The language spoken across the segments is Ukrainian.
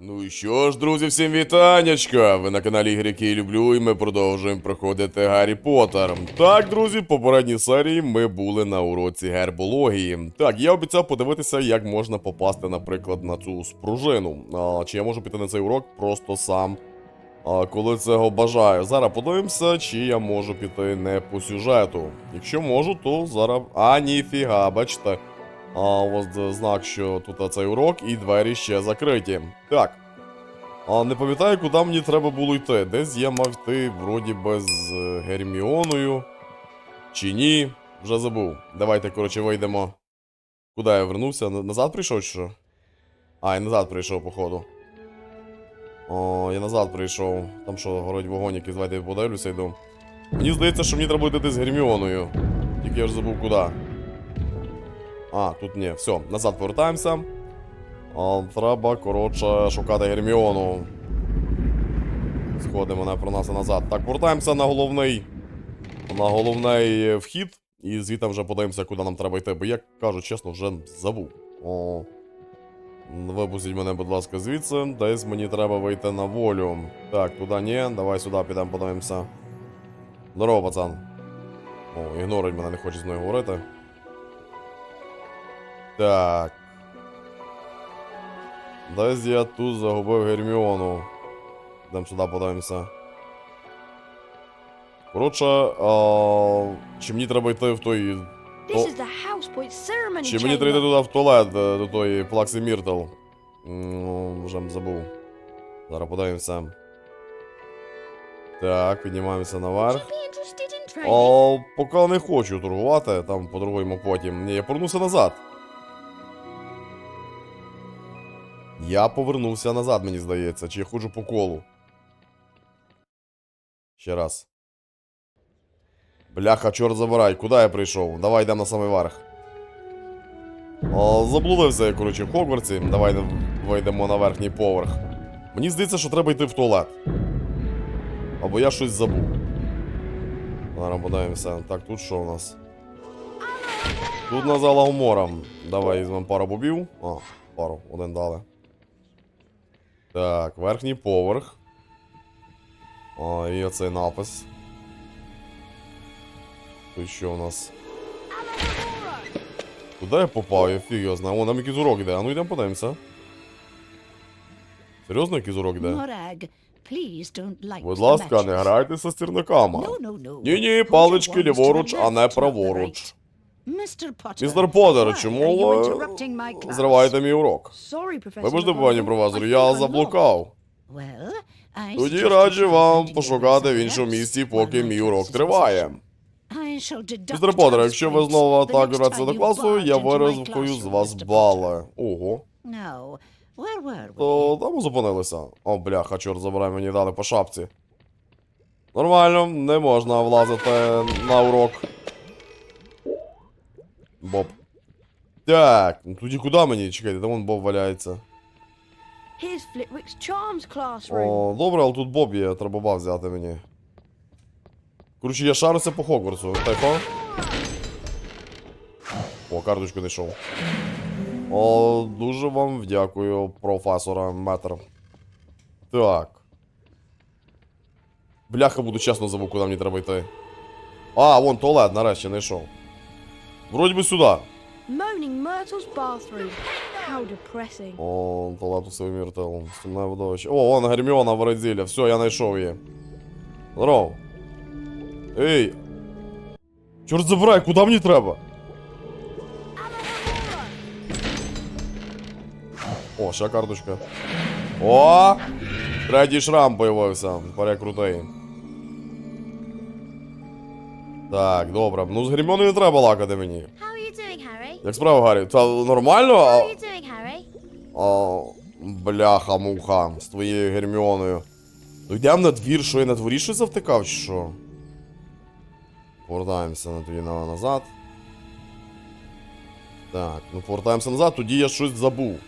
Ну і що ж, друзі, всім вітаннячка! Ви на каналі Ігри, який люблю, і ми продовжуємо проходити Гаррі Поттер. Так, друзі, в попередній серії ми були на уроці гербології. Так, я обіцяв подивитися, як можна попасти, наприклад, на цю спружину. А, чи я можу піти на цей урок просто сам, а, коли цього бажаю. Зараз подивимося, чи я можу піти не по сюжету. Якщо можу, то зараз. А, ніфіга, бачите. А ось знак, що тут цей урок і двері ще закриті. Так. А не пам'ятаю, куди мені треба було йти. Десь я мав йти, вроді би, з е, Герміоною. Чи ні? Вже забув. Давайте, коротше, вийдемо. Куди я вернувся? Назад прийшов чи що? А, я назад прийшов, походу. О, я назад прийшов. Там що, горить вогонь якийсь, давайте подивлюся йду. Мені здається, що мені треба йти з Герміоною. Тільки я вже забув куди. А, тут ні, все, назад повертаємося. А, треба, коротше, шукати Герміону. Сходимо не про нас назад. Так, повертаємося на головний. На головний вхід. І звідти вже подивимося, куди нам треба йти. Бо я кажу, чесно, вже забув. О. Випустіть мене, будь ласка, звідси. Десь мені треба вийти на волю. Так, туди ні. Давай сюди підемо подивимося. Здорово, пацан. О, ігнорить мене, не хоче з мною говорити. Так. Десь я тут загубив Герміону. Йдемо сюди подивимося. Коротше, а, чи мені треба йти в той. То- Чи мені треба йти туди в туалет е, до тої Плакси Міртл? Ну, вже забув. Зараз подивимося. Так, піднімаємося наверх. О, поки не хочу торгувати, там поторгуємо потім. Ні, я повернуся назад. Я повернувся назад, мені здається, чи я ходжу по колу. Ще раз. Бляха, чорт забирай, куди я прийшов? Давай йдемо на самий верх. О, заблудився я, коротше, в Хогвартсі. Давай вийдемо на верхній поверх. Мені здається, що треба йти в туалет. Або я щось забув. Зараз подивимося. Так, тут що у нас? Тут на зала умора. Давай візьмемо пару бобів. А, пару, один дали. Так, верхній поверх. О, і оцей напис. Тут що у нас? Куди я попав? Я фіг його знаю. О, нам якийсь урок іде. А ну йдемо подивимося. Серйозно якийсь урок light Будь ласка, не грайте зі стірниками. Ні-ні, палички ліворуч, а не праворуч. Містер Поттер, чому ви class? зриваєте мій урок? Вибачте, пані професор, I я заблукав. Тоді раджу вам пошукати в іншому місці, поки мій урок триває. Містер Поттер, якщо ви знову так time до класу, я виризкую з вас бали. Ого. То там ми зупинилися. О, бляха, чорт забирай, мені дали по шапці. Нормально, не можна влазити на урок. Боб. Так, ну тоді куди мені? Чекайте, там вон Боб валяється. Classroom. О, добре, але тут Боб є, треба Боба взяти мені. Коротше, я шаруся по Хогвартсу. Тихо. О, карточку знайшов. О, дуже вам вдякую, професора Метр. Так. Бляха, буду чесно забув, куди мені треба йти. А, вон туалет, нарешті знайшов. Вроді би сюди. Moaning Myrtle's bathroom. How depressing. О, туалет у Севміртел. Стільне видовище. О, вон Герміона в Радзілі. Все, я знайшов її. Здоров. Ей. Чорт забирай, куди мені треба? О, ще карточка. О! Третій шрам появився. Перекрутий. Так, добре. Ну з Герміоною не треба лакати мені. Як справа, Гаррі? Та нормально? А... Harry? О, бляха-муха, з твоєю Герміоною. Ну йдемо на двір, що я на дворі щось завтикав, чи що? Повертаємося на на- назад. Так, ну повертаємося назад, тоді я щось забув.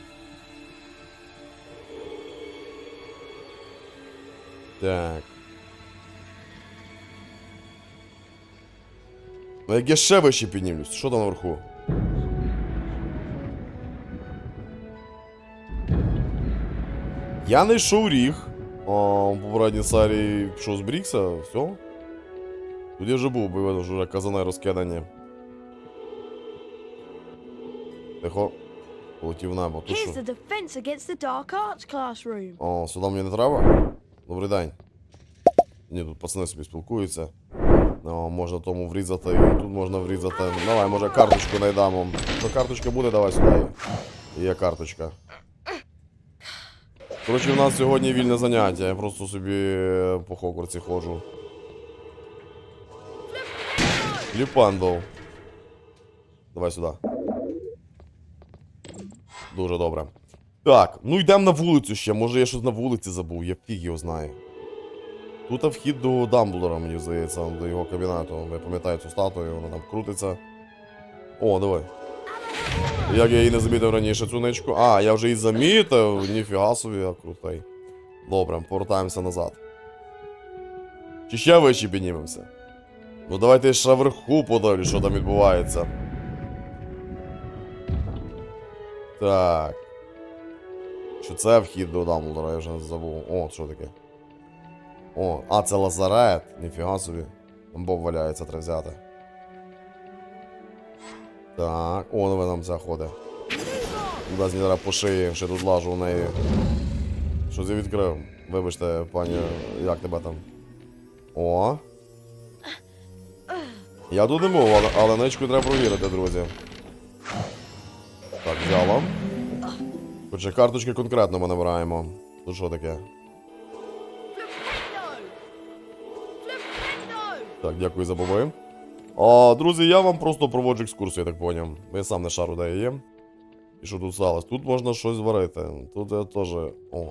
Так. Ну як я ще вище піднімлюсь, що там наверху? Я знайшов ріг. Попередній серії що зберігся, все. Тут я вже був, бо видно, що вже казани розкидані. Тихо. Полетів небо. Тут що? The defense against the dark arts classroom. О, сюди мені не треба? Добрий день. Ні, тут пацани собі спілкуються. О, можна тому врізати, і тут можна врізати. Давай, може карточку знайдемо. Ну, карточка буде, давай сюди. Є карточка. Коротше, в нас сьогодні вільне заняття. Я просто собі е, по Хогвартсі ходжу. Ліпандов. Давай сюди. Дуже добре. Так, ну йдемо на вулицю ще. Може я щось на вулиці забув, я фіг його знаю. Тут вхід до Дамблдора, мені здається, до його кабінету. Я пам'ятаю цю статую, вона там крутиться. О, давай. Як я її не замітив раніше цю ничку. А, я вже її замітив. Ніфіга собі, я крутий. Добре, повертаємося назад. Чи ще вище піднімемося? Ну давайте ще вверху подивлю, що там відбувається. Так. Що це вхід до Дамблдора, я вже забув. О, що таке? О, а, це лазарет. Ніфіга собі. Там боб валяється, треба. Так, о, ну нам ця ходить. Дасть зараз по шиї, ще тут лажу у неї. Що я відкрив? Вибачте, пані, як тебе там? О. Я тут не був, але, але ничку треба провірити, друзі. Так, взяла. Хоча карточки конкретно ми набираємо. Тут що таке? Так, дякую за боби. А, друзі, я вам просто проводжу екскурсію, я так поняв. Я сам не шару де є. І що тут сталося? Тут можна щось зварити. Тут я теж. О.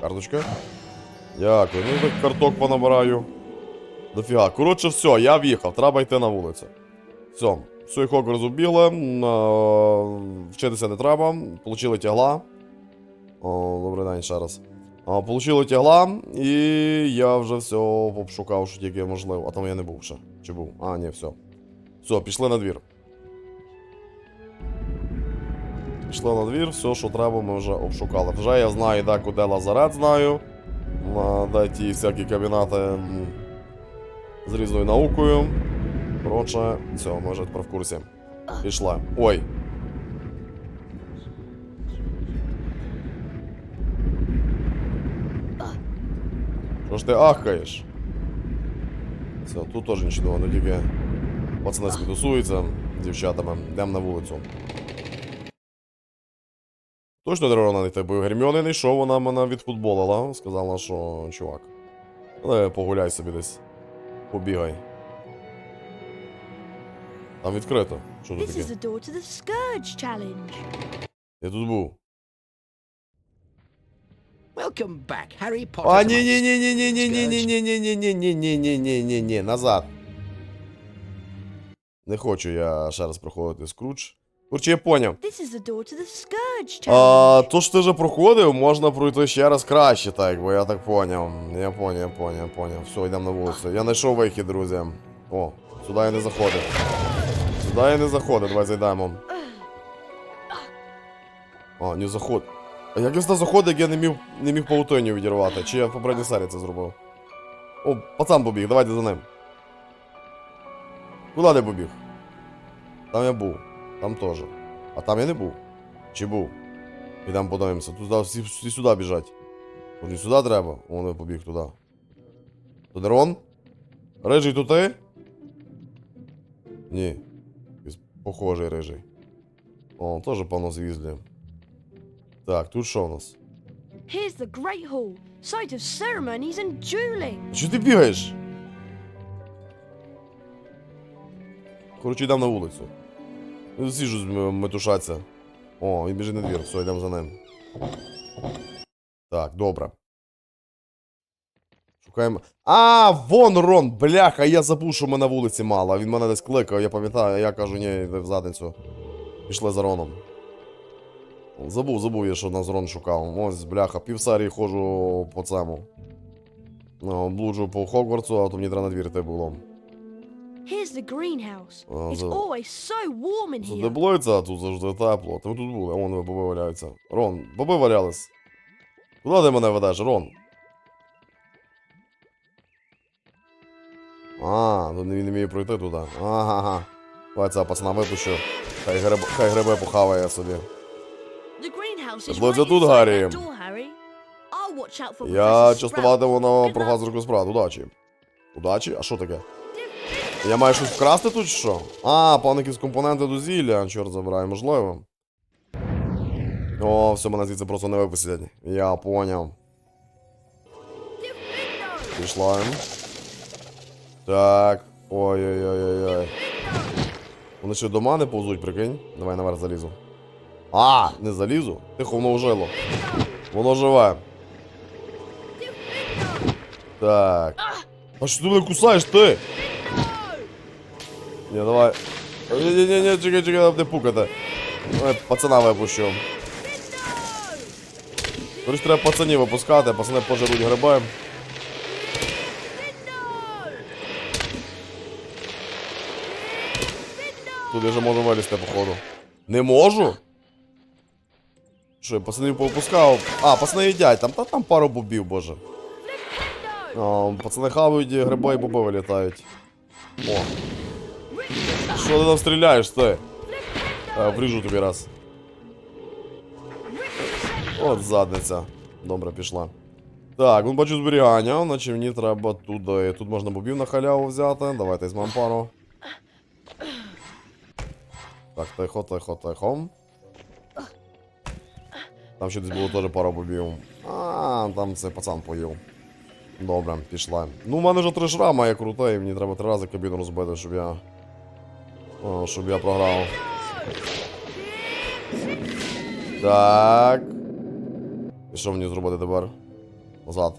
Карточка. Дякую. Ну так карток понабираю. Дофіга. Коротше, все, я в'їхав, треба йти на вулицю. Все, убігли. м, е, Вчитися не треба. Получили тягла. О, добрий день ще раз. А, тягла, і я вже все обшукав, що тільки можливо. А там я не був ще. Чи був? А, ні, все. Все, пішли на двір. Пішли на двір, все, що треба, ми вже обшукали. Вже я знаю, де куди лазарет знаю. На де ті всякі кабінети м, з різною наукою. Коротше, все, ми вже тепер в курсі. Пішла. Ой. Що ж ти ахаєш? Все, тут теж нічого, ну тільки пацани тусуються з дівчатами. Йдемо на вулицю. Точно треба знайти, бо Герміони не йшов, вона мене відфутболила. Сказала, що чувак. Але погуляй собі десь. Побігай. Там відкрито. Що тут таке? Я тут був. Welcome back, Harry Potter. А, to ні, my ні, ні, ні, ні, ні, ні, ні, ні, ні, ні, ні, ні, ні, ні, ні, ні, ні, назад. Не хочу я ще раз проходити скрудж. Короче, я поняв. This is the door to the Scourge А, то, що ти вже проходив, можна пройти ще раз краще, так, бо я так поняв. Я поняв, я поняв, я поняв. Все, йдемо на вулицю. Я знайшов вихід, друзі. О, сюди я не заходив. Сюди я не заходив, давай зайдемо. А, не заход. А як сюди заходив, як я не міг, не міг паутиню відірвати? Чи я в попередній серії це зробив? О, пацан побіг, давайте за ним. Куди ти побіг? Там я був. Там теж. А там я не був. Чи був? Ідемо подивимося. Тут всі, всі сюди біжать. Може сюди треба? Вон я побіг туди. То не Рижий то ти? Ні. Похожий рижий. О, теж певно звізлі. Так, тут що у нас? Here's the Great Hall, site of ceremonies and dueling. Чого ти бігаєш? Коротше, йдемо на вулицю. Всі ж метушаться. О, він біжить на двір, все, йдемо за ним. Так, добре. Шукаємо. А, вон Рон, бляха, я забув, що мене на вулиці мало. Він мене десь кликав, я пам'ятаю, я кажу, ні, в задницю. Пішли за Роном. Забув, забув я, що нас Рон шукав. Ось, бляха, півсерії ходжу по цьому. Ну, блуджу по Хогвартсу, а то мені треба на двір йти було. Here's the greenhouse. It's always so warm in here. Задеблоїться, а тут завжди тепло. Та ми тут були, а вон боби валяються. Рон, боби валялись. Куди ти мене ведеш, Рон? А, ну він не вміє пройти туди. Ага. Давай цього пацана випущу. Хай гриб, хай грибе похаває собі. Right тут, Гаррі. Я частуватиму на професорку справ. Удачі. Удачі? А що таке? Я маю щось вкрасти тут чи що? А, пан якісь компоненти до зілля, чорт забирає, можливо. О, все, мене звідси просто не випустять. Я поняв. Пішла. Так. Ой-ой-ой-ой-ой. Вони що до мене повзуть, прикинь? Давай наверх залізу. А, не залізу? Тихо, воно ожило. Воно живе. Так. А що ти мене кусаєш ти? Ні, давай. Ні-ні-ні, чекай, чекай, там не пукати. Давай пацана випущу. Короче, треба пацанів випускати, пацани пожируть гриби. Тут я вже можу вилізти, походу. Не можу? Що, я пацанів повипускав? А, пацани їдять, там, та, там пару бобів, боже. О, пацани хавають гриби і боби вилітають. О. Що ти там стріляєш, ти? А, вріжу тобі раз. От задниця. Добре, пішла. Так, ну бачу зберігання, наче мені треба туди. Тут можна бобів на халяву взяти. Давайте візьмемо пару. Так, тихо, тихо, тихо. Там ще десь було теж пара бобів. А, там цей пацан поїв. Добре, пішла. Ну, в мене вже три шрама, я крутий, і мені треба три рази кабіну розбити, щоб я. О, щоб я програв. Так. І що мені зробити тепер? Назад.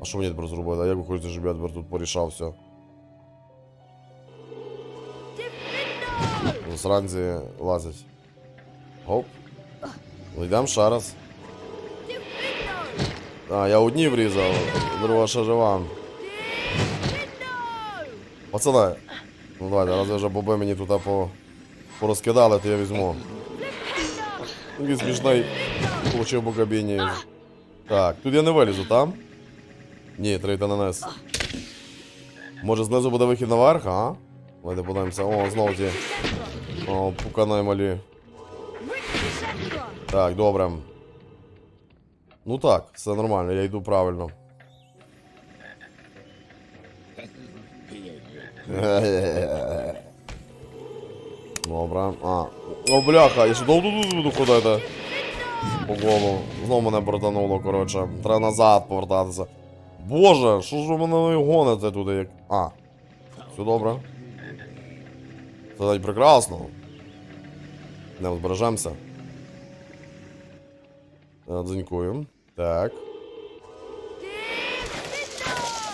А що мені тепер зробити? А як ви хочете, щоб я тепер тут порішав все? Зранці лазять. Оп. Йдемо раз. А, я одні врізав, друга ще жива. Пацани. Ну давайте, раз вже боби мені тут по... порозкидали, то я візьму. Такий смішний. Получив по кабіні. Так, тут я не вилізу, там? Ні, треба на низ. Може знизу буде вихід наверх, а? Давайте подивимося. О, знову ті. О, пукани малі. Так, добре. Ну так, все нормально, я йду правильно. Добре. А. О, бляха, я ще довго тут буду ходити. По колу. Знову мене братануло, коротше. Треба назад повертатися. Боже, що ж ви мене гоните туди як. А. Все добре. Це навіть прекрасно. Не збережемося. Е, Дзенькуємо. Так.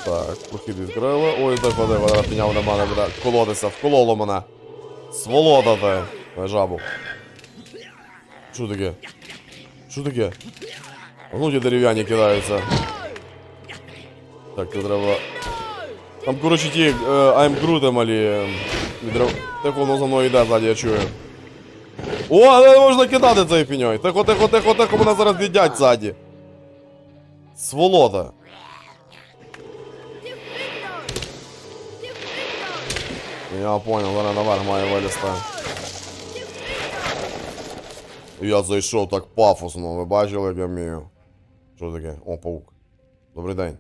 Так, прохід відкрили. Ой, так води, вона підняв на мене, буде колотися, вкололо мене. Сволота ти. Ой, жабу. Що таке? Що таке? Ну ті дерев'яні кидаються. Так, тут треба. Там, коротше, ті е, I'm Groot малі. Відрив... Тихо, воно за мною йде ззаді, я чую. О, не можна кидати цей піньой. Тихо, тихо, тихо, тихо, мене зараз віддять ззаді. Сволота. Я понял, зараз наверх має вилізти. Я зайшов так пафосно, ви бачили, як я вмію. Що таке? О, паук. Добрий день.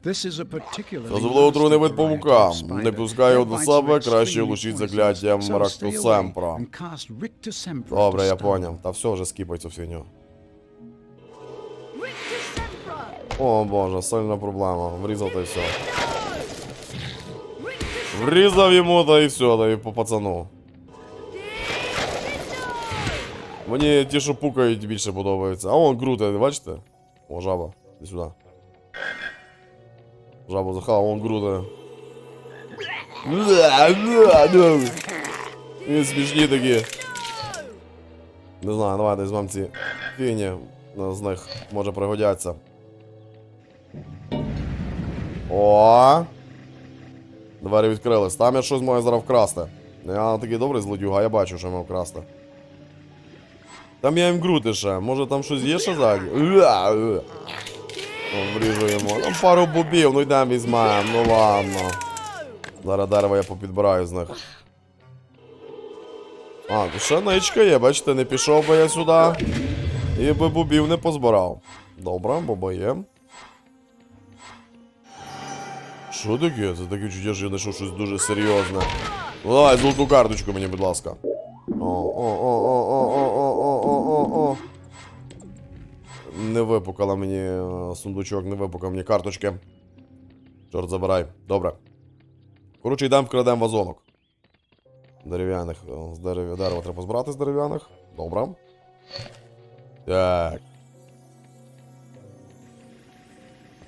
Розуміло отруйний вид павука. Не пускай його до себе, краще extremely лучіть poisonous, закляттям to Добре, я поняв. Та все, вже скіпай цю фігню. О боже, сильна проблема. Врізав та й все. Врізав йому та і все, та і по пацану. Мені ті, що пукають, більше подобаються. А вон грути, бачите? О, жаба. Іди сюди. Жабу захав, вон грути. Він смішні такі. Не знаю, давайте візьмемо ці фігні. ну, З них може пригодяться. О! Двері відкрились. Там я щось маю зараз вкрасти. Я такий добрий злодюга, я бачу, що мав вкрасти. Там я їм крути ще. Може там щось є ще ззаді? Уа, уа. О, Вріжу йому. Там пару бобів, ну йдемо візьмемо, ну ладно. Зараз дерево я попідбираю з них. А, тут ще ничка є, бачите, не пішов би я сюди. І би бобів не позбирав. Добре, боба є. Що таке? Це таке чуття, що я знайшов щось дуже серйозне. Ну давай, золоту карточку мені, будь ласка. О, о, о, о, о, Не випукала мені е, сундучок, не випукав мені карточки. Чорт забирай. Добре. Коротше, йдемо вкрадемо вазонок. Дерев'яних. е, З дерев... дерева треба збирати з дерев'яних. Добре. Так.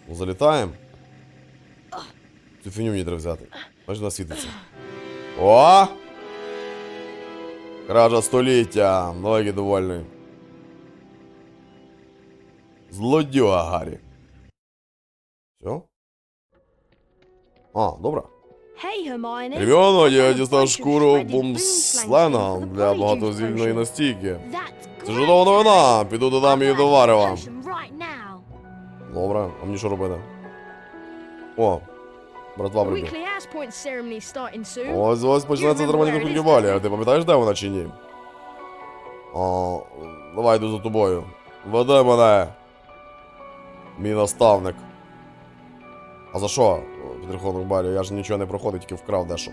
Ну, Залітаємо. Цю фіню мені треба взяти. Бачиш, вона світиться. О! Кража століття. Ноги довольний. Злодюга Гаррі. Все? А, добра. Рівно, я дістав шкуру бумслена для багатозільної настійки. Це чудова новина. Піду додам її до варева. Добре, а мені що робити? О, братва прийде. Ось ось починається церемонія купівлі а Ти пам'ятаєш, де вона чи ні? О, давай йду за тобою. Веди мене. Мій наставник. А за що? Підрахунок барі, я ж нічого не проходив, тільки вкрав дещо.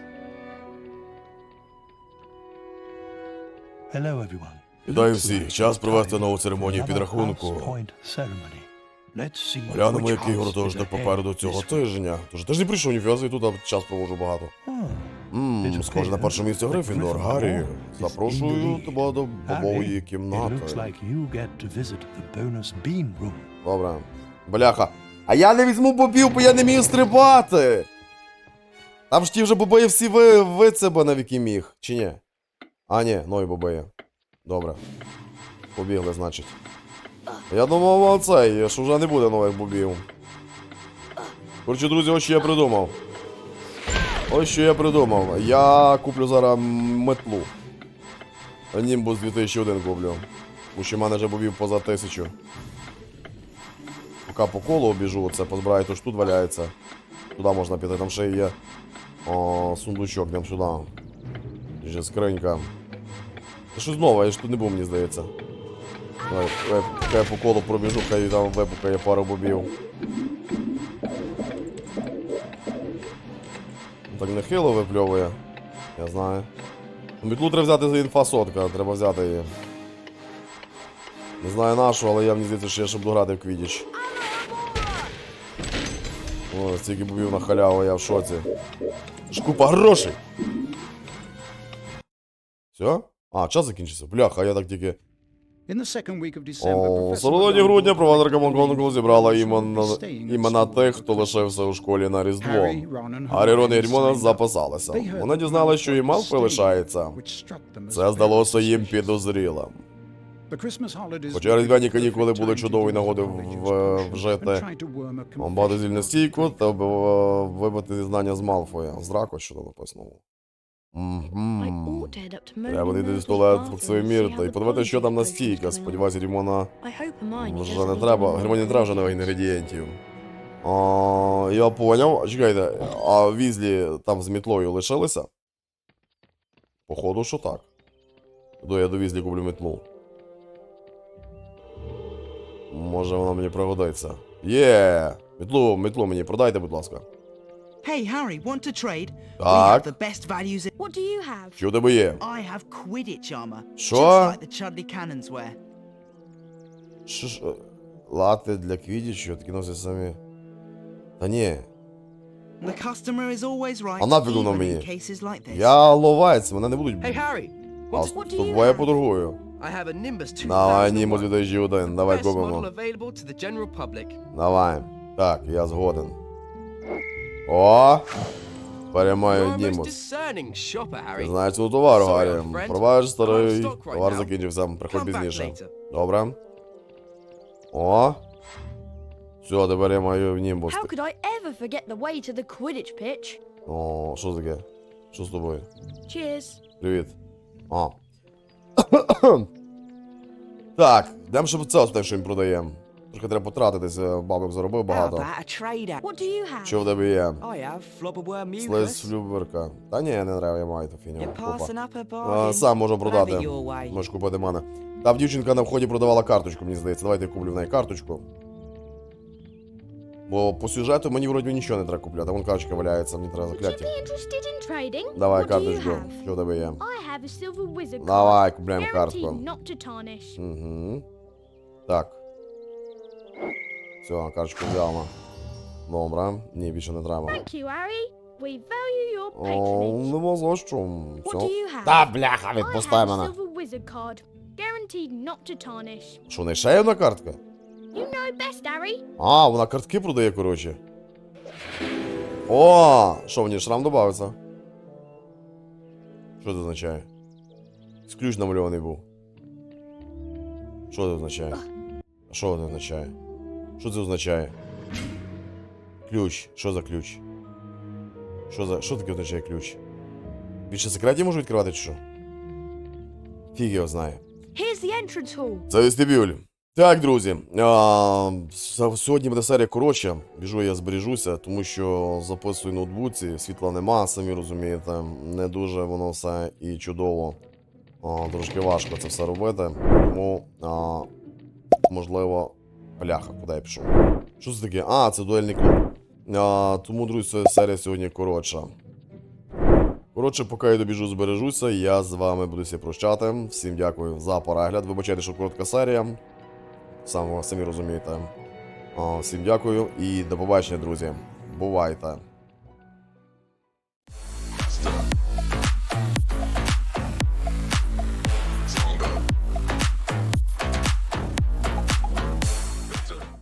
Hello, everyone. Вітаю всіх. Час провести нову церемонію підрахунку. Глянемо, який гуртожиток попереду цього тижня. Тож теж не прийшов ніфіга, і тут час проводжу багато. Ммм, схоже на перше місце Грифіндор. Гаррі, запрошую тебе до бобової кімнати. Добре. Бляха. А я не візьму бобів, бо я не вмію стрибати. Там ж ті вже бобеї всі ви, ви це би навіки міг, чи ні? А, ні, нові бобеї. Добре. Побігли, значить. Я думав, оцей, що вже не буде нових бобів. Коротше, друзі, ось що я придумав. Ось що я придумав. Я куплю зараз метлу. Німбус 2001 куплю. Тому що в мене вже бобів поза тисячу. Поки по колу обіжу, це позбираю, то ж тут валяється. Туди можна піти, там ще є о, сундучок, йдемо сюди. Ще скринька. Це щось нове, я ж тут не був, мені здається. Я по колу пробіжу, хай там випукає пару бобів. Так нехило випльовує. Я знаю. Мітлу треба взяти за інфа треба взяти її. Не знаю нашу, але я мені здається, що я ще буду грати в квідіч. О, стільки бубів на халяву, я в шоці. Шкупа грошей! Все? А, час закінчився. Бляха, я так тільки. О, середині грудня провайдерка Гонконгу зібрала імена, імена тих, хто лишився у школі на Різдво. Гаррі, Рон і Рімона записалися. Вони дізналися, що і мавпи лишається. Це здалося їм підозрілим. Хоча різдвяні канікули були чудовою нагодою е, вжити багатозільну стійку та е, вибити знання з Малфоя. З Драко, що там написано. Треба йти до стола цей мір та й подивити, що там настійка. Сподіваюсь, Сподіваюся, Рімона вже не треба. Германі треба вже нових інгредієнтів. А, я поняв. Чекайте, а візлі там з мітлою лишилися? Походу, що так. До я до візлі куплю мітлу. Може вона мені пригодиться. Є! Мітлу, мітлу мені продайте, будь ласка. Hey, Harry, want to trade? We Так. the best values. In- What do you have? Що у тебе є? I have Quidditch armor, Що? like the Chudley Cannons wear. Що ж, е, лати для квідічу, такі носять самі. Та ні. The customer is always right, А нафіг воно even мені? cases like this. Я ловець, мене не будуть. Hey, Harry. А з. What do you тобою я have? поторгую. Давай, Німус від давай губимо. Давай. Так, я згоден. О! Переймаю Німус. Знаєш цього товару, Гаррі. Проваєш старий. Товар закінчився, приходь пізніше. Добре. О! Все, тепер я маю Німбус. I ever forget the to the Quidditch pitch? О, що таке? Що з тобою? Привіт. А так, йдемо ще це те, що їм продаємо. Трохи треба потратитися, бабок заробив багато. have? Що в тебе є? Слиз флюберка. Та ні, не треба, я маю ту фіню. А, сам можу продати. Можеш купити мене. Там дівчинка на вході продавала карточку, мені здається. Давайте я куплю в неї карточку. Бо по сюжету мені вроді нічого не треба купляти. Вон карточка валяється, мені треба закляття. Давай карточку. Що тебе є? Давай, купляємо картку. Угу. Так. Все, карточку взяла. Добре. Ні, більше не треба. О, нема за що. Все. Та, бляха, відпустай мене. Що, не ще одна картка? You know best, Harry. А, вона картки продає, коротше. О, що мені шрам додається? Що це означає? Якийсь Ключ намальований був. Що це означає? А Що це означає? Що це означає? Ключ. Що за ключ? Що за. Що таке означає ключ? Більше секретів можу відкривати чи що? Фіг його знає. Here's the entrance hall. Це вестибюль. Так, друзі. А, сьогодні буде серія коротша. Біжу, я збережуся, тому що записую ноутбуці, світла нема, самі розумієте. Не дуже воно все і чудово. А, трошки важко це все робити. Тому, а, можливо, бляха, куди я пішов? Що це таке? А, це дуельний клуб. А, тому, друзі, серія сьогодні коротша. Коротше, поки я добіжу, збережуся, я з вами буду прощати. Всім дякую за перегляд. Вибачайте, що коротка серія. Сам, самі розумієте. Всім дякую і до побачення, друзі. Бувайте!